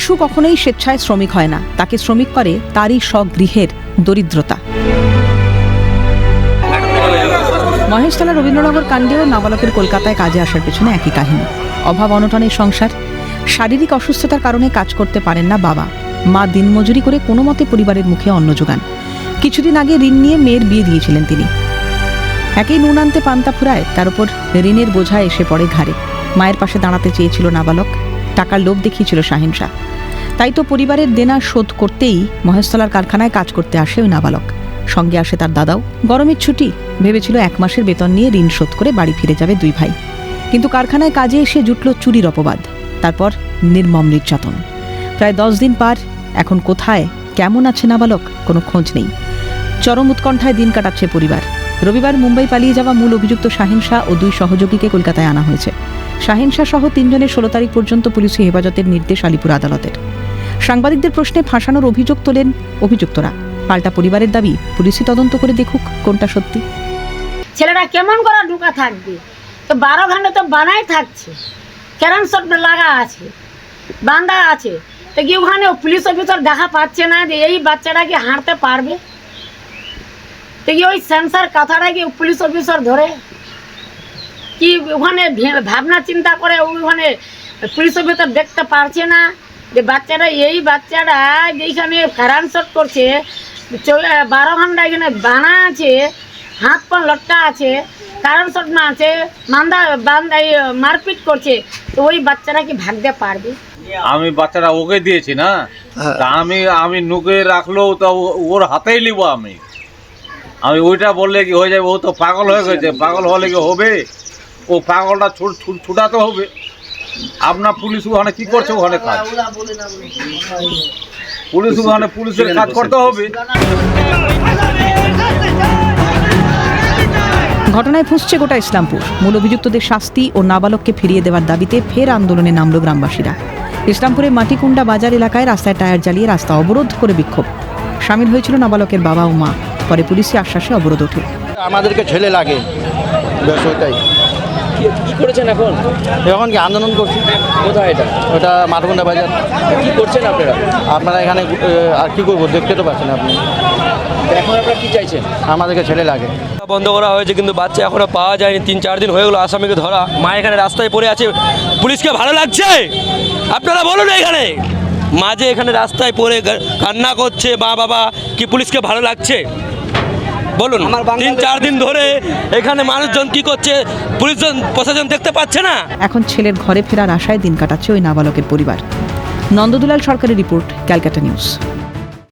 শিশু কখনোই স্বেচ্ছায় শ্রমিক হয় না। তাকে শ্রমিক করে তারই স্বগৃহের দরিদ্রতা। মহেশতলা রবীন্দ্রনগর কাণ্ডেও নাবালকের কলকাতায় কাজে আসার পেছনে একই কাহিনী। অভাব অনটনের সংসার। শারীরিক অসুস্থতার কারণে কাজ করতে পারেন না বাবা। মা দিনমজুরি করে কোনো মতে পরিবারের মুখে অন্ন যোগান। কিছুদিন আগে ঋণ নিয়ে মেয়ের বিয়ে দিয়েছিলেন তিনি। একই নুন আনতে পান্তা ফুরায়, তার উপর ঋণের বোঝা এসে পড়ে ঘাড়ে। মায়ের পাশে দাঁড়াতে চেয়েছিল নাবালক। টাকার লোভ দেখিয়েছিল শাহিন শাহ। তাই তো পরিবারের দেনা শোধ করতেই মহেশতলার কারখানায় কাজ করতে আসে ওই নাবালক। সঙ্গে আসে তার দাদাও। গরমের ছুটি। ভেবেছিল এক মাসের বেতন নিয়ে ঋণ শোধ করে বাড়ি ফিরে যাবে দুই ভাই। কিন্তু কারখানায় কাজে এসে জুটল চুরির অপবাদ। তারপর নির্মম নির্যাতন। প্রায় দশ দিন পার। এখন কোথায়? কেমন আছে নাবালক? কোনো খোঁজ নেই। চরম উৎকণ্ঠায় দিন কাটাচ্ছে পরিবার। রবিবার মুম্বাই পালিয়ে যাওয়া মূল অভিযুক্ত শাহিন শাহ ও দুই সহযোগীকে কলকাতায় আনা হয়েছে। শাহিন শাহ সহ তিনজনের ষোলো তারিখ পর্যন্ত পুলিশি হেফাজতের নির্দেশ আলিপুর আদালতের। সাংবাদিকদের প্রশ্নে ফাঁসানোর অভিযোগ তোলেন অভিযুক্তরা। পাল্টা পরিবারের দাবি, পুলিশি তদন্ত করে দেখুক কোনটা সত্যি। ছেলেরা কেমন করে ঢুকা থাকবে? তো বারো ঘণ্টা তো বানাই থাকছে। ক্যারাম শট লাগা আছে বান্ধা আছে। তো কি ওখানে পুলিশ অফিসার দেখা পাচ্ছে না যে এই বাচ্চাটা কি হাঁটতে পারবে? তো কি ওই সেন্সার কথাটা কি পুলিশ অফিসার ধরে? কি ওখানে ভাবনা চিন্তা করে ওখানে পুলিশ অফিসার দেখতে পারছে না যে বাচ্চারা এই বাচ্চারা যেখানে কারান শট করছে চৌ- বারো ঘণ্টা এখানে বানা আছে হাত পা লটকা আছে কারণ শট না আছে মান্দা বান্দা মারপিট করছে তো ওই বাচ্চারা কি ভাগতে পারবে? আমি বাচ্চাটা ওকে দিয়েছি না? তা আমি আমি নুকে রাখলেও তো ও- ওর হাতেই নিব আমি। আমি ওইটা বললে কি হয়ে যাবে? ও তো পাগল হয়ে গেছে। পাগল হলে কি হবে? ও পাগলটা ছুট ছুট- ছুটাতে হবে। আপনার পুলিশ ওখানে কি করছে? ওখানে কাজ। পুলিশ ওখানে পুলিশের কাজ করতে হবে। ঘটনায় ফুঁসছে গোটা ইসলামপুর। মূল অভিযুক্তদের শাস্তি ও নাবালককে ফিরিয়ে দেওয়ার দাবিতে ফের আন্দোলনে নামল গ্রামবাসীরা। ইসলামপুরের মাটিকুন্ডা বাজার এলাকায় রাস্তায় টায়ার জ্বালিয়ে রাস্তা অবরোধ করে বিক্ষোভ। সামিল হয়েছিল নাবালকের বাবা ও মা। পরে পুলিশি আশ্বাসে অবরোধ ওঠে। আমাদেরকে ছেলে লাগে। ব্যাস ওইটাই। কি- করেছেন এখন? এখন কি আন্দোলন করছি। কোথায় এটা? ওটা মাঠগুন্ডা বাজার। কি করছেন আপনারা? আপনারা এখানে আর কি করব দেখতে তো পাচ্ছেন আপনি। এখন আপনারা কি চাইছেন? আমাদেরকে ছেলে লাগে। বন্ধ করা হয়েছে কিন্তু বাচ্চা এখনও পাওয়া যায়নি। তিন চার দিন হয়ে গেলো আসামিকে ধরা। মা এখানে রাস্তায় পড়ে আছে। পুলিশকে ভালো লাগছে? আপনারা বলুন এখানে। মাঝে এখানে রাস্তায় পড়ে কান্না করছে মা বাবা কি পুলিশকে ভালো লাগছে? বলুন তিন চার দিন ধরে এখানে মানুষজন কি করছে পুলিশজন প্রশাসন দেখতে পাচ্ছে না? এখন ছেলের ঘরে ফেরার আশায় দিন কাটাচ্ছে ওই নাবালকের পরিবার। নন্দদুলাল সরকারের রিপোর্ট ক্যালকাটা নিউজ।